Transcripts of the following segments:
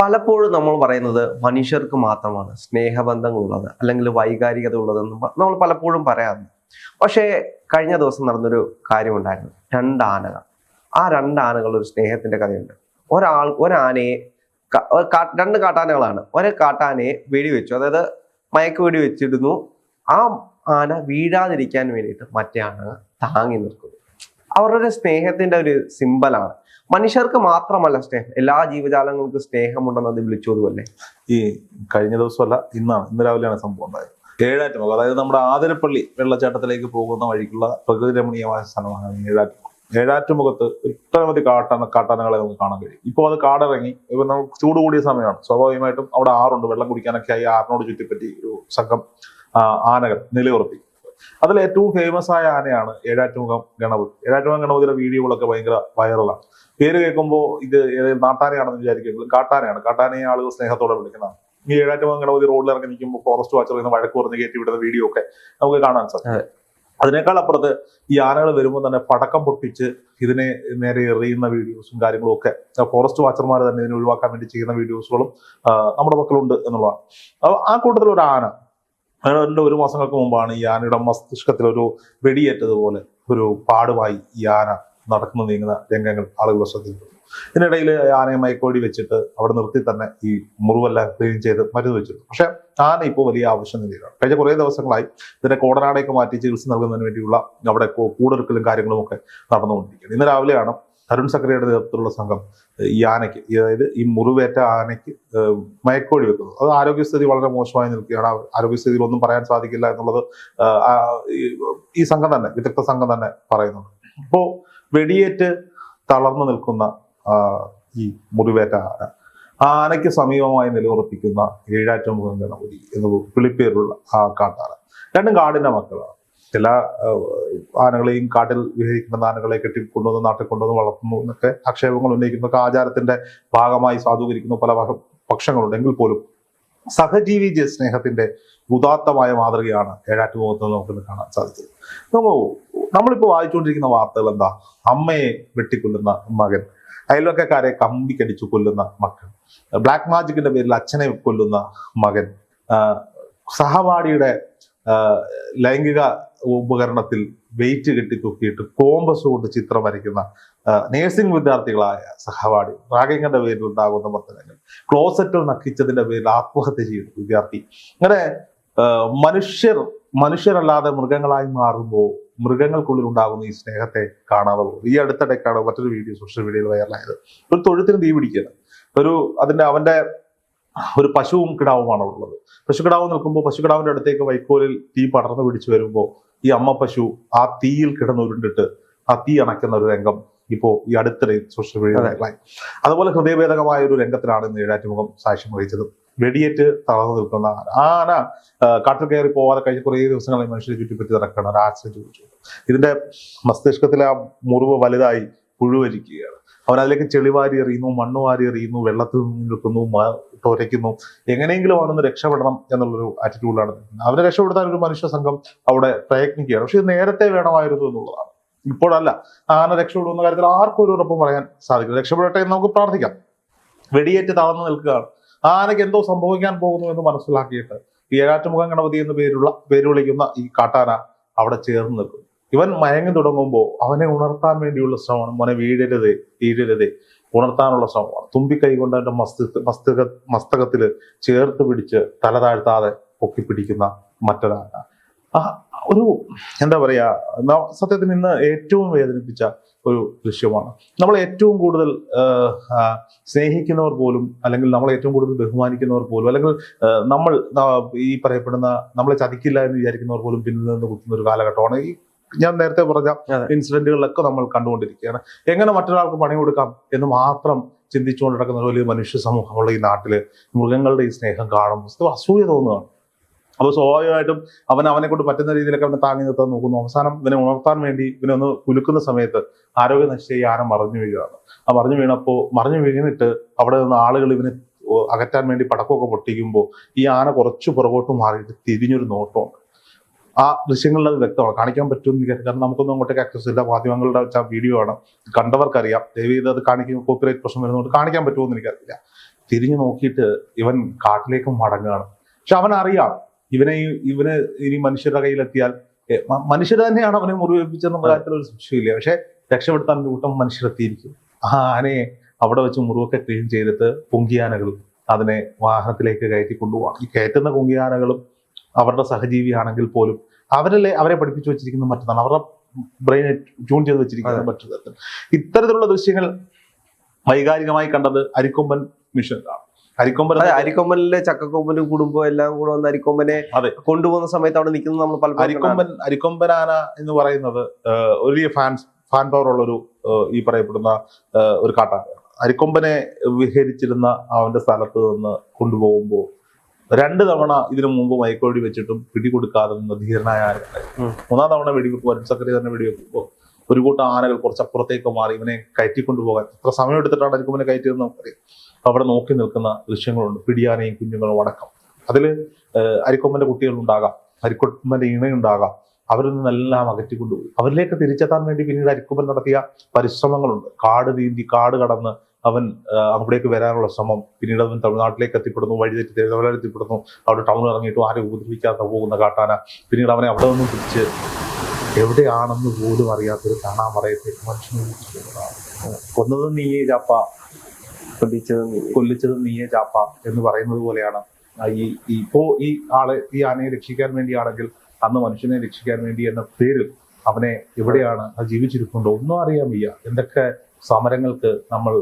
പലപ്പോഴും നമ്മൾ പറയുന്നത് മനുഷ്യർക്ക് മാത്രമാണ് സ്നേഹബന്ധങ്ങളുള്ളത് അല്ലെങ്കിൽ വൈകാരികത ഉള്ളതെന്ന് നമ്മൾ പലപ്പോഴും പറയാറുണ്ട്. പക്ഷേ കഴിഞ്ഞ ദിവസം നടന്നൊരു കാര്യമുണ്ടായിരുന്നു. രണ്ട് ആനകൾ ആ രണ്ട് ഒരു സ്നേഹത്തിന്റെ കഥയുണ്ട്. ഒരാൾ ഒരാനയെ രണ്ട് കാട്ടാനകളാണ്. ഒരേ കാട്ടാനയെ വെടിവെച്ചു. അതായത് മയക്ക് വെടി വെച്ചിടുന്നു ആ ആന വീഴാതിരിക്കാൻ വേണ്ടിയിട്ട് മറ്റേ ആന താങ്ങി നിൽക്കുന്നു. അവരുടെ സ്നേഹത്തിന്റെ ഒരു സിമ്പലാണ് മനുഷ്യർക്ക് മാത്രമല്ല സ്നേഹം. എല്ലാ ജീവജാലങ്ങൾക്കും സ്നേഹമുണ്ടെന്ന് അത് വിളിച്ചതുമല്ലേ ഈ കഴിഞ്ഞ ദിവസമല്ല ഇന്നാണ് ഇന്ന് രാവിലെയാണ് സംഭവം ഉണ്ടായത്. ഏഴാറ്റുമുഖം അതായത് നമ്മുടെ ആതിരപ്പള്ളി വെള്ളച്ചാട്ടത്തിലേക്ക് പോകുന്ന വഴിക്കുള്ള പ്രകൃതി രമണീയമായ സ്ഥലമാണ് ഏഴാറ്റം ഏഴാറ്റുമുഖം ഏഴാറ്റുമുഖത്ത് ഒട്ടനവധി കാട്ടാന കാട്ടാനകളെ നമുക്ക് കാണാൻ കഴിയും. ഇപ്പോൾ അത് കാടിറങ്ങി ഇപ്പൊ നമുക്ക് ചൂട് കൂടിയ സമയമാണ്. സ്വാഭാവികമായിട്ടും അവിടെ ആറുണ്ട് വെള്ളം കുടിക്കാനൊക്കെ ആയി ആറിനോട് ചുറ്റിപ്പറ്റി ഒരു സംഘം ആനകൾ നിലയുറപ്പി. അതിൽ ഏറ്റവും ഫേമസ് ആയ ആനയാണ് ഏഴാറ്റുമുഖം ഗണപതി. ഏഴാറ്റുമുഖം ഗണപതിയുടെ വീഡിയോകളൊക്കെ ഭയങ്കര വൈറലാണ് പേര് കേൾക്കുമ്പോൾ ഇത് നാട്ടാനയാണെന്ന് വിചാരിക്കുമെങ്കിലും കാട്ടാനയാണ്. കാട്ടാനയെ ആളുകൾ സ്നേഹത്തോടെ വിളിക്കുന്നതാണ്. ഈ ഏഴാറ്റുമുഖം ഗണപതി റോഡിൽ ഇറങ്ങി നിൽക്കുമ്പോൾ ഫോറസ്റ്റ് വാച്ചർ നിന്ന് വഴക്ക് പറഞ്ഞ് കയറ്റി വിടുന്ന വീഡിയോ ഒക്കെ നമുക്ക് കാണാൻ സാധിക്കും അതിനേക്കാൾ അപ്പുറത്ത് ഈ ആനകൾ വരുമ്പോൾ തന്നെ പടക്കം പൊട്ടിച്ച് ഇതിനെ നേരെ എറിയുന്ന വീഡിയോസും കാര്യങ്ങളും ഒക്കെ ഫോറസ്റ്റ് വാച്ചർമാർ തന്നെ ഇതിനെ ഒഴിവാക്കാൻ വേണ്ടി ചെയ്യുന്ന വീഡിയോസുകളും നമ്മുടെ പക്കലുണ്ട് എന്നുള്ളതാണ്. അപ്പൊ ആ കൂട്ടത്തിൽ ഒരു ആന അതിന്റെ ഒരു മാസങ്ങൾക്ക് മുമ്പാണ് ഈ ആനയുടെ മസ്തിഷ്കത്തിൽ ഒരു വെടിയേറ്റതുപോലെ ഒരു പാടുമായി ഈ ആന നടക്കുന്നു നീങ്ങുന്ന രംഗങ്ങൾ ആളുകൾ ശ്രദ്ധിക്കുന്നു. ഇതിനിടയിൽ ആനയെ മയക്കോടി വെച്ചിട്ട് അവിടെ നിർത്തി തന്നെ ഈ മുറിവെല്ലാം ക്ലീൻ ചെയ്ത് മരുന്ന് വെച്ചിരുന്നു പക്ഷെ ആന ഇപ്പോൾ വലിയ ആവശ്യം നിലയിലാണ് കഴിഞ്ഞ കുറേ ദിവസങ്ങളായി ഇതിന്റെ കോടനാടേക്ക് മാറ്റി ചികിത്സ നൽകുന്നതിന് വേണ്ടിയുള്ള അവിടെ കൂടൊരുക്കലും കാര്യങ്ങളും ഒക്കെ നടന്നുകൊണ്ടിരിക്കുകയാണ്. ഇന്ന് രാവിലെയാണ് അരുൺ സക്രിയയുടെ നേതൃത്വത്തിലുള്ള സംഘം ഈ ആനയ്ക്ക് അതായത് ഈ മുറിവേറ്റ ആനയ്ക്ക് മയക്കോടി വെക്കുന്നു. അത് ആരോഗ്യസ്ഥിതി വളരെ മോശമായി നിൽക്കുകയാണ്. ആരോഗ്യസ്ഥിതിയിൽ ഒന്നും പറയാൻ സാധിക്കില്ല എന്നുള്ളത് ഈ- സംഘം തന്നെ വിദഗ്ധ സംഘം തന്നെ പറയുന്നുണ്ട്. അപ്പോ വെടിയേറ്റ് തളർന്നു നിൽക്കുന്ന ഈ മുറിവേറ്റ ആന ആ ആനയ്ക്ക് സമീപമായി നിലയുറപ്പിക്കുന്ന ഏഴാറ്റമുഖം ഗണപതി എന്ന് വിളിപ്പേരുള്ള ആ കാട്ടാന രണ്ടും കാടിന്റെ മക്കളാണ്. ആഹ് ആനകളെയും കാട്ടിൽ വിഹരിക്കുന്ന ആനകളെ കെട്ടി കൊണ്ടുവന്ന് നാട്ടിൽ കൊണ്ടുവന്ന് വളർത്തുന്നു എന്നൊക്കെ ആക്ഷേപങ്ങൾ ഉന്നയിക്കുന്നൊക്കെ ആചാരത്തിന്റെ ഭാഗമായി സാധൂകരിക്കുന്ന പല പക്ഷങ്ങളുണ്ടെങ്കിൽ പോലും സഹജീവി സ്നേഹത്തിന്റെ ഉദാത്തമായ മാതൃകയാണ് ഏഴാറ്റുമുഖത്ത് നമുക്ക് കാണാൻ സാധിച്ചത്. നമ്മൾ നമ്മളിപ്പോൾ വായിച്ചുകൊണ്ടിരിക്കുന്ന വാർത്തകൾ എന്താ? അമ്മയെ വെട്ടിക്കൊല്ലുന്ന മകൻ അയൽവക്കക്കാരെ കമ്പിക്കടിച്ചു കൊല്ലുന്ന മക്കൾ ബ്ലാക്ക് മാജിക്കിന്റെ പേരിൽ അച്ഛനെ കൊല്ലുന്ന മകൻ സഹപാഠിയുടെ ലൈംഗിക ഉപകരണത്തിൽ വെയിറ്റ് കെട്ടി തൂക്കിയിട്ട് കോമ്പസ് കൊണ്ട് ചിത്രം വരയ്ക്കുന്ന നേഴ്സിംഗ് വിദ്യാർത്ഥികളായ സഹപാഠി റാഗിങ്ങിന്റെ പേരിൽ ഉണ്ടാകുന്ന മർദ്ദനങ്ങൾ ക്ലോസറ്റിൽ നക്കിച്ചതിന്റെ പേരിൽ ആത്മഹത്യ ചെയ്യുന്ന വിദ്യാർത്ഥി. അങ്ങനെ മനുഷ്യർ മനുഷ്യരല്ലാതെ മൃഗങ്ങളായി മാറുമ്പോൾ മൃഗങ്ങൾക്കുള്ളിൽ ഉണ്ടാകുന്ന ഈ സ്നേഹത്തെ കാണാതെ പോകും. ഈ അടുത്തിടയ്ക്കാണ് മറ്റൊരു വീഡിയോ സോഷ്യൽ മീഡിയയിൽ വൈറലായത് ഒരു തൊഴുത്തിന് തീ പിടിക്കുന്നത് ഒരു അതിന്റെ അവന്റെ ഒരു പശുവും കിടാവുമാണ് ഉള്ളത്. പശു കിടാവ് നിൽക്കുമ്പോൾ പശു കിടാവിന്റെ അടുത്തേക്ക് വൈക്കോലിൽ തീ പടർന്നു പിടിച്ചു വരുമ്പോൾ ഈ അമ്മ പശു ആ തീയിൽ കിടന്ന് ഉരുണ്ടിട്ട് ആ തീ അണയ്ക്കുന്ന ഒരു രംഗം ഇപ്പോ ഈ അടുത്തിടെ സോഷ്യൽ മീഡിയ അതുപോലെ ഹൃദയഭേദകമായ ഒരു രംഗത്തിലാണ് ഇന്ന് ഏഴാറ്റുമുഖം സാക്ഷ്യം വഹിച്ചത്. വെടിയേറ്റ് തളർന്നു നിൽക്കുന്ന ആന. ആ ആന ആ, കാട്ടിൽ കയറി പോവാതെ കഴിഞ്ഞ കുറേ ദിവസങ്ങളായി മനുഷ്യരെ ചുറ്റിപ്പറ്റി നടക്കുകയാണ്. ഒരു ആക്സിഡന്റ് ചോദിച്ചു ഇതിന്റെ മസ്തിഷ്കത്തിലെ ആ മുറിവ് വലുതായി പുഴുവരിക്കുകയാണ് അവൻ അതിലേക്ക് ചെളിവാരി എറിയുന്നു മണ്ണ് വാരി എറിയുന്നു വെള്ളത്തിൽ നിൽക്കുന്നു തുരയ്ക്കുന്നു. എങ്ങനെയെങ്കിലും അവനൊന്ന് രക്ഷപ്പെടണം എന്നുള്ളൊരു ആറ്റിറ്റ്യൂഡിലാണ് അവരെ രക്ഷപ്പെടുത്താൻ ഒരു മനുഷ്യ സംഘം അവിടെ പ്രയത്നിക്കുകയാണ്. പക്ഷെ ഇത് നേരത്തെ വേണമായിരുന്നു എന്നുള്ളതാണ്. ഇപ്പോഴല്ല. ആന രക്ഷപ്പെടുന്ന കാര്യത്തിൽ ആർക്കും ഒരു ഉറപ്പ് പറയാൻ സാധിക്കില്ല. രക്ഷപ്പെടട്ടെ എന്ന് നമുക്ക് പ്രാർത്ഥിക്കാം. വെടിയേറ്റ് തളർന്നു നിൽക്കുകയാണ്. ആനയ്ക്ക് എന്തോ സംഭവിക്കാൻ പോകുന്നു എന്ന് മനസ്സിലാക്കിയിട്ട് ഈ ഏഴാറ്റുമുഖം ഗണപതി എന്ന് പേരുള്ള പേര് വിളിക്കുന്ന ഈ കാട്ടാന അവിടെ ചേർന്ന് നിൽക്കും ഇവൻ മയങ്ങി തുടങ്ങുമ്പോൾ അവനെ ഉണർത്താൻ വേണ്ടിയുള്ള ശ്രമമാണ്. മോനെ വീഴരുത് വീഴരുത് ഉണർത്താനുള്ള ശ്രമമാണ്. തുമ്പിക്കൈ കൊണ്ട് അവന്റെ മസ്തിക മസ്തക മസ്തകത്തിൽ ചേർത്ത് പിടിച്ച് തല താഴ്ത്താതെ പൊക്കി പിടിക്കുന്ന മറ്റൊരാണ് ആ ഒരു എന്താ പറയാ സത്യത്തിന് ഇന്ന് ഏറ്റവും വേദനിപ്പിച്ച ഒരു ദൃശ്യമാണ്. നമ്മൾ ഏറ്റവും കൂടുതൽ സ്നേഹിക്കുന്നവർ പോലും അല്ലെങ്കിൽ നമ്മൾ ഏറ്റവും കൂടുതൽ ബഹുമാനിക്കുന്നവർ പോലും അല്ലെങ്കിൽ നമ്മൾ ഈ പറയപ്പെടുന്ന നമ്മളെ ചതിക്കില്ല എന്ന് വിചാരിക്കുന്നവർ പോലും പിന്നിൽ നിന്ന് കുത്തുന്ന ഒരു കാലഘട്ടമാണ്. ഈ ഞാൻ നേരത്തെ പറഞ്ഞ. ഇൻസിഡന്റുകളിലൊക്കെ നമ്മൾ കണ്ടുകൊണ്ടിരിക്കുകയാണ്. എങ്ങനെ മറ്റൊരാൾക്ക് പണി കൊടുക്കാം എന്ന് മാത്രം ചിന്തിച്ചുകൊണ്ട് നടക്കുന്ന ഒരു വലിയ മനുഷ്യ സമൂഹമുള്ള ഈ നാട്ടിൽ മൃഗങ്ങളുടെ ഈ സ്നേഹം കാണുമ്പോൾ അസൂയ തോന്നുകയാണ്. അപ്പോൾ സ്വാഭാവികമായിട്ടും അവൻ അവനെ കൊണ്ട് പറ്റുന്ന രീതിയിലൊക്കെ അവനെ താങ്ങി നിർത്താൻ നോക്കുന്നു. അവസാനം ഇവനെ ഉണർത്താൻ വേണ്ടി ഇവനെ ഒന്ന് കുലുക്കുന്ന സമയത്ത് ആരോഗ്യ നശിച്ച ഈ ആന മറിഞ്ഞു വീഴുകയാണ്. ആ മറിഞ്ഞു വീണപ്പോൾ മറിഞ്ഞു വീണിട്ട് അവിടെ നിന്ന് ആളുകൾ ഇവനെ അകറ്റാൻ വേണ്ടി പടക്കമൊക്കെ പൊട്ടിക്കുമ്പോൾ ഈ ആന കുറച്ച് പുറകോട്ട് മാറിയിട്ട് തിരിഞ്ഞൊരു നോട്ടമുണ്ട്. ആ ദൃശ്യങ്ങളിൽ അത് വ്യക്തമാണ്. കാണിക്കാൻ പറ്റുമെന്ന് കാരണം നമുക്കൊന്നും അങ്ങോട്ടേക്ക് ആക്സസ് ഇല്ല. മാധ്യമങ്ങളുടെ വെച്ച വീഡിയോ ആണ്. കണ്ടവർക്കറിയാം. ദയവ് ചെയ്ത് അത് കാണിക്കുന്ന കോപ്പിറൈറ്റ് പ്രശ്നം വരുന്നതുകൊണ്ട് കാണിക്കാൻ പറ്റുമോ എന്ന് എനിക്കറിയില്ല. തിരിഞ്ഞു നോക്കിയിട്ട് ഇവൻ കാട്ടിലേക്ക് മടങ്ങുകയാണ്. പക്ഷെ അവൻ അറിയാം. ഇവനെ ഇവന് ഇനി മനുഷ്യരുടെ കയ്യിലെത്തിയാൽ മനുഷ്യർ തന്നെയാണ് അവനെ മുറിവേൽപ്പിച്ചെന്നുള്ള കാര്യത്തിൽ ഒരു സംശയമില്ല പക്ഷെ രക്ഷപ്പെടുത്താൻ കൂട്ടം മനുഷ്യരെത്തിയിരിക്കും. ആ ആനയെ അവിടെ വെച്ച് മുറിവൊക്കെ ക്ലീൻ ചെയ്തിട്ട് പൊങ്കിയാനകളും അതിനെ വാഹനത്തിലേക്ക് കയറ്റി കൊണ്ടുപോകാം ഈ കയറ്റുന്ന പൊങ്കിയാനകളും അവരുടെ സഹജീവിയാണെങ്കിൽ പോലും അവരല്ലേ അവരെ പഠിപ്പിച്ചു വെച്ചിരിക്കുന്നത് മറ്റൊന്നാണ്. അവരുടെ ബ്രെയിനെ ട്യൂൺ ചെയ്ത് വെച്ചിരിക്കുന്നത് മറ്റു തരത്തിൽ. ഇത്തരത്തിലുള്ള ദൃശ്യങ്ങൾ വൈകാരികമായി കണ്ടത് അരിക്കൊമ്പൻ മിഷനിലാണ്. അരിക്കൊമ്പൻ അരിക്കൊമ്പനിലെ ചക്കക്കൊമ്പനും കുടുംബം എല്ലാം കൂടെ വന്ന് അരിക്കൊമ്പനെ അതെ. കൊണ്ടുപോകുന്ന സമയത്ത് അവിടെ നിൽക്കുന്നത് നമ്മൾ പല അരിക്കൊമ്പൻ അരിക്കൊമ്പനാന എന്ന് പറയുന്നത് ഒരു വലിയ ഫാൻസ് ഫാൻ പവർ ഉള്ള ഒരു ഈ പറയപ്പെടുന്ന ഒരു കാട്ടാണ്. അരിക്കൊമ്പനെ വിഹരിച്ചിരുന്ന അവന്റെ സ്ഥലത്ത് നിന്ന് കൊണ്ടുപോകുമ്പോൾ രണ്ട് തവണ ഇതിനു മുമ്പ് മയക്കോടി വെച്ചിട്ടും പിടികൊടുക്കാതെ നിന്ന ധീരനായ ആരുണ്ടായിരുന്നു. മൂന്നാം തവണ വെടിവെക്കുമ്പോൾ വരും സെക്രട്ടറി തന്നെ വെടിവെക്കുമ്പോൾ ഒരു കൂട്ടം ആനകൾ കുറച്ചപ്പുറത്തേക്ക് മാറി ഇവനെ കയറ്റിക്കൊണ്ടുപോകാൻ. എത്ര സമയം എടുത്തിട്ടാണ് അരിക്കൊമ്പനെ കയറ്റിയതെന്ന് നമുക്കറിയാം അവിടെ നോക്കി നിൽക്കുന്ന ദൃശ്യങ്ങളുണ്ട്. പിടിയാനയും കുഞ്ഞുങ്ങളും അടക്കം. അതിൽ അരിക്കൊമ്പന്റെ കുട്ടികളുണ്ടാകാം. അരിക്കൊമ്പന്റെ ഇണയുണ്ടാകാം അവരിൽ നിന്നെല്ലാം അകറ്റിക്കൊണ്ടുപോയി. അവരിലേക്ക് തിരിച്ചെത്താൻ വേണ്ടി പിന്നീട് അരിക്കൊമ്പൻ നടത്തിയ പരിശ്രമങ്ങളുണ്ട്. കാട് നീന്തി കാട് കടന്ന് അവൻ അവിടേക്ക് വരാനുള്ള ശ്രമം പിന്നീട് അവൻ തമിഴ്നാട്ടിലേക്ക് എത്തിപ്പെടുന്നു വഴിതെറ്റി തിരുവനന്തപുരം എത്തിപ്പെടുന്നു. അവിടെ ടൗണിൽ ഇറങ്ങിയിട്ടും ആരും ഉപദ്രവിക്കാതെ പോകുന്ന കാട്ടാന പിന്നീട് അവനെ അവിടെ നിന്നും തിരിച്ച് എവിടെയാണെന്ന് പോലും അറിയാത്തൊരു കാണാമറയത്തേക്ക് മനുഷ്യനെ വിളിച്ചിട്ടുള്ളതാണ്. കൊന്നത് നീയേ ചാപ്പ കൊല്ലിച്ചത്. കൊല്ലിച്ചത് നീയേ ചാപ്പ എന്ന് പറയുന്നത് പോലെയാണ്. ഈ ഇപ്പോ ഈ ആളെ ഈ ആനയെ രക്ഷിക്കാൻ വേണ്ടിയാണെങ്കിൽ അന്ന് മനുഷ്യനെ രക്ഷിക്കാൻ വേണ്ടി എന്ന പേരിൽ അവനെ എവിടെയാണ് ജീവിച്ചിരിപ്പുണ്ടോ. ഒന്നും അറിയാൻ വയ്യ. എന്തൊക്കെ സമരങ്ങൾക്ക് നമ്മൾ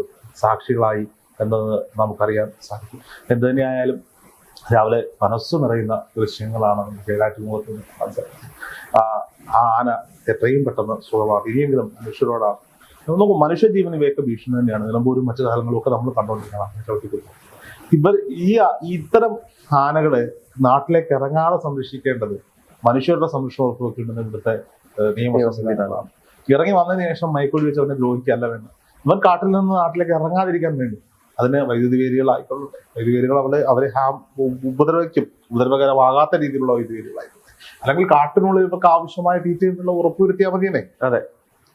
സാക്ഷികളായി എന്നത് നമുക്കറിയാൻ സാധിക്കും. എന്തു തന്നെയായാലും രാവിലെ മനസ്സ് നിറയുന്ന ദൃശ്യങ്ങളാണ് നമുക്ക് ഏഴാറ്റുമുഖത്ത് നിന്ന് ആ ആന എത്രയും പെട്ടെന്ന് സുഖമാണ് ഇനിയെങ്കിലും മനുഷ്യരോടാണ്. നമുക്ക് മനുഷ്യജീവന് ഇവയൊക്കെ ഭീഷണി തന്നെയാണ്. നിലമ്പൂരും മറ്റു സ്ഥലങ്ങളും ഒക്കെ നമ്മൾ കണ്ടുകൊണ്ടിരിക്കണം ചവിട്ടിക്കുന്നത് ഇവർ ഈ ഇത്തരം ആനകളെ നാട്ടിലേക്ക് ഇറങ്ങാതെ സംരക്ഷിക്കേണ്ടത് മനുഷ്യരുടെ സംരക്ഷണം ഉറപ്പുവെക്കേണ്ടത് ഇവിടുത്തെ നിയമ സംവിധാനങ്ങളാണ് ഇറങ്ങി വന്നതിന് ശേഷം മയക്കുവെടി വെച്ച് അവനെ ദ്രോഹിക്കുകയല്ല വേണ്ട ഇവൻ കാട്ടിൽ നിന്ന് നാട്ടിലേക്ക് ഇറങ്ങാതിരിക്കാൻ വേണ്ടി. അതിന് വൈദ്യുതി വേലികളായിക്കൊള്ളട്ടെ വൈദ്യുതി വേലികൾ അവരെ അവരെ ഹാം ഉപദ്രവിക്കും. ഉപദ്രവകരമാകാത്ത രീതിയിലുള്ള വൈദ്യുതി വേലികളായിക്കോട്ടെ അല്ലെങ്കിൽ കാട്ടിനുള്ളിൽ ഇവർക്ക് ആവശ്യമായ തീറ്റയുള്ള ഉറപ്പുവരുത്തിയാൽ മതിയേ അതെ.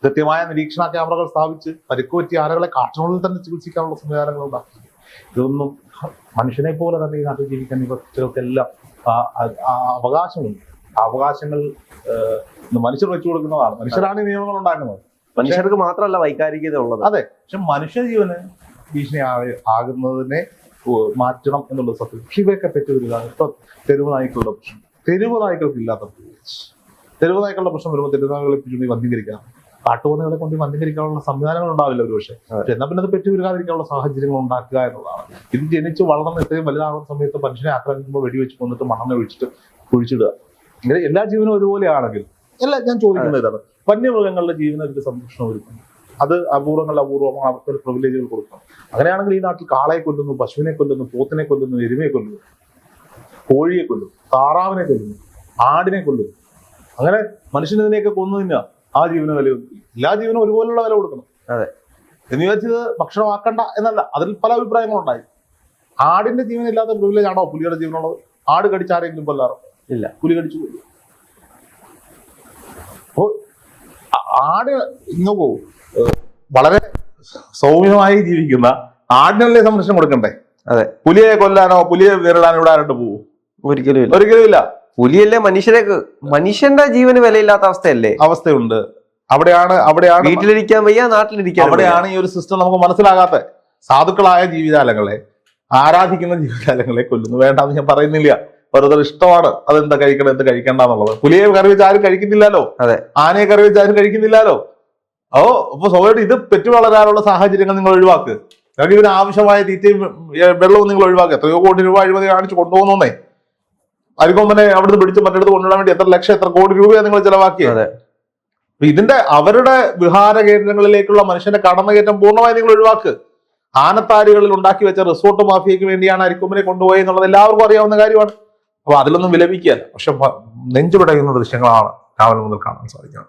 കൃത്യമായ നിരീക്ഷണ ക്യാമറകൾ സ്ഥാപിച്ച് പരിക്കുപറ്റിയ ആനകളെ കാട്ടിനുള്ളിൽ തന്നെ ചികിത്സിക്കാനുള്ള സംവിധാനങ്ങൾ ഉണ്ടാക്കി. ഇതൊന്നും മനുഷ്യനെ പോലെ തന്നെ ഈ നാട്ടിൽ ജീവിക്കാൻ ഇവർക്കെല്ലാം അവകാശമുണ്ട്. അവകാശങ്ങൾ മനുഷ്യർ വെച്ചു കൊടുക്കുന്നതാണ്. മനുഷ്യരാണ് ഈ നിയമങ്ങൾ ഉണ്ടാക്കുന്നത് മനുഷ്യർക്ക് മാത്രമല്ല വൈകാരികത ഉള്ളത്. അതെ. പക്ഷെ മനുഷ്യ ജീവന് ഭീഷണി ആകുന്നതിനെ മാറ്റണം എന്നുള്ളത് സത്യം. ഇവയൊക്കെ തെറ്റുവരിക ഇപ്പൊ തെരുവ് നായ്ക്കളുടെ പ്രശ്നം. തെരുവ് നായ്ക്കൾക്ക് ഇല്ലാത്ത. തെരുവ് നായ്ക്കളുടെ പ്രശ്നം വരുമ്പോൾ തെരുവ് നായ്ക്കളെ പിടിച്ചുകൊണ്ട് വന്ധീകരിക്കാം കാട്ടുപന്നികളെ കൊണ്ട് വന്ധീകരിക്കാനുള്ള സംവിധാനങ്ങൾ ഉണ്ടാവില്ല ഒരു പക്ഷേ പക്ഷെ എന്നാൽ പിന്നെ അത് പെറ്റുവരുകാതിരിക്കാനുള്ള സാഹചര്യങ്ങൾ ഉണ്ടാക്കുക എന്നുള്ളതാണ്. ഇത് ജനിച്ച് വളർന്ന് ഇത്രയും വലുതാകുന്ന സമയത്ത് മനുഷ്യനെ ആക്രമിക്കുമ്പോൾ വെടിവെച്ച് കൊന്നിട്ട് മണ്ണെണ്ണ ഒഴിച്ചിട്ട് കുഴിച്ചിടുക. ഇങ്ങനെ എല്ലാ ജീവനും ഒരുപോലെയാണെങ്കിൽ അല്ല ഞാൻ ചോദിക്കുന്നത് ഇതാണ്. വന്യമൃഗങ്ങളുടെ ജീവന ഒരു സംരക്ഷണം ഒരുക്കുന്നു അത് അപൂർവങ്ങൾ അപൂർവമാണ് അവർക്ക് ഒരു പ്രിവിലേജുകൾ കൊടുക്കണം. അങ്ങനെയാണെങ്കിൽ ഈ നാട്ടിൽ കാളയെ കൊല്ലുന്നു പശുവിനെ കൊല്ലുന്നു പോത്തിനെ കൊല്ലുന്നു എരുമയെ കൊല്ലുന്നു കോഴിയെ കൊല്ലുന്നു താറാവിനെ കൊല്ലുന്നു ആടിനെ കൊല്ലുന്നു. അങ്ങനെ മനുഷ്യനെതിനെയൊക്കെ കൊന്നു തിന്നുക ആ ജീവന വില. എല്ലാ ജീവനും ഒരുപോലുള്ള വില കൊടുക്കണം. അതെ. എന്ന് വിചാരിച്ചത് ഭക്ഷണമാക്കണ്ട എന്നല്ല അതിൽ പല അഭിപ്രായങ്ങളുണ്ടായി. ആടിന്റെ ജീവനില്ലാത്ത പ്രിവിലേജ് ആണോ പുലിയുടെ ജീവനുള്ളത്? ആട് കടിച്ച് ആരെങ്കിലും കൊല്ലാറുണ്ടോ? ഇല്ല. പുലി കടിച്ചു കൊല്ലും അപ്പോ ആട് ഇങ്ങ് പോവും. വളരെ സൗമ്യമായി ജീവിക്കുന്ന ആടിനല്ലേ സംരക്ഷണം കൊടുക്കണ്ടേ? അതെ. പുലിയെ കൊല്ലാനോ പുലിയെ നേരിടാനോ ഇവിടെ ആരോട്ട് പോവും? ഒരിക്കലും ഇല്ല. ഒരിക്കലും ഇല്ല. പുലിയല്ലേ മനുഷ്യരെ മനുഷ്യന്റെ ജീവന് വിലയില്ലാത്ത അവസ്ഥയല്ലേ? അവസ്ഥയുണ്ട്. അവിടെയാണ് അവിടെയാണ് വീട്ടിലിരിക്കാൻ വയ്യ നാട്ടിലിരിക്കാൻ അവിടെയാണ് ഈ ഒരു സിസ്റ്റം നമുക്ക് മനസ്സിലാകാത്ത. സാധുക്കളായ ജീവിതാലങ്ങളെ ആരാധിക്കുന്ന ജീവിതാലങ്ങളെ കൊല്ലുന്നു. വേണ്ടെന്ന് ഞാൻ പറയുന്നില്ല. ഓരോരുത്തർ ഇഷ്ടമാണ് അതെന്താ കഴിക്കണം എന്ത് കഴിക്കണ്ട എന്നുള്ളത് പുലിയെ കറി വെച്ച് ആരും കഴിക്കുന്നില്ലല്ലോ. അതെ. ആനയെ കറി വെച്ച് ആരും കഴിക്കുന്നില്ലല്ലോ. ഓ അപ്പൊ സ്വാഭാവികമായിട്ട് ഇത് പെറ്റു വളരാനുള്ള സാഹചര്യങ്ങൾ നിങ്ങൾ ഒഴിവാക്ക്. കാരണം ഇതിന് ആവശ്യമായ തീറ്റയും വെള്ളവും നിങ്ങൾ ഒഴിവാക്കുക എത്രയോ കോടി രൂപ അഴിമതി കാണിച്ച് കൊണ്ടുപോകുന്നേ അരികൊമ്പനെ അവിടുന്ന് പിടിച്ച് മറ്റെടുത്ത് കൊണ്ടുവരാൻ വേണ്ടി എത്ര ലക്ഷം എത്ര കോടി രൂപയാണ് നിങ്ങൾ ചെലവാക്കിയത് അതെ. ഇതിന്റെ അവരുടെ വിഹാര കേന്ദ്രങ്ങളിലേക്കുള്ള മനുഷ്യന്റെ കടന്നുകയറ്റം പൂർണമായി നിങ്ങൾ ഒഴിവാക്ക്. ആനത്താരികളിൽ ഉണ്ടാക്കി വെച്ച റിസോർട്ട് മാഫിയയ്ക്ക് വേണ്ടിയാണ് അരിക്കൊമ്പനെ കൊണ്ടുപോയി എന്നുള്ളത് എല്ലാവർക്കും അറിയാവുന്ന കാര്യമാണ്. അപ്പൊ അതിലൊന്നും വിലപിക്കുക പക്ഷെ നെഞ്ചുപിടയുന്ന ദൃശ്യങ്ങളാണ് രാവിലെ മുതൽ കാണാൻ സാധിക്കുന്നത്.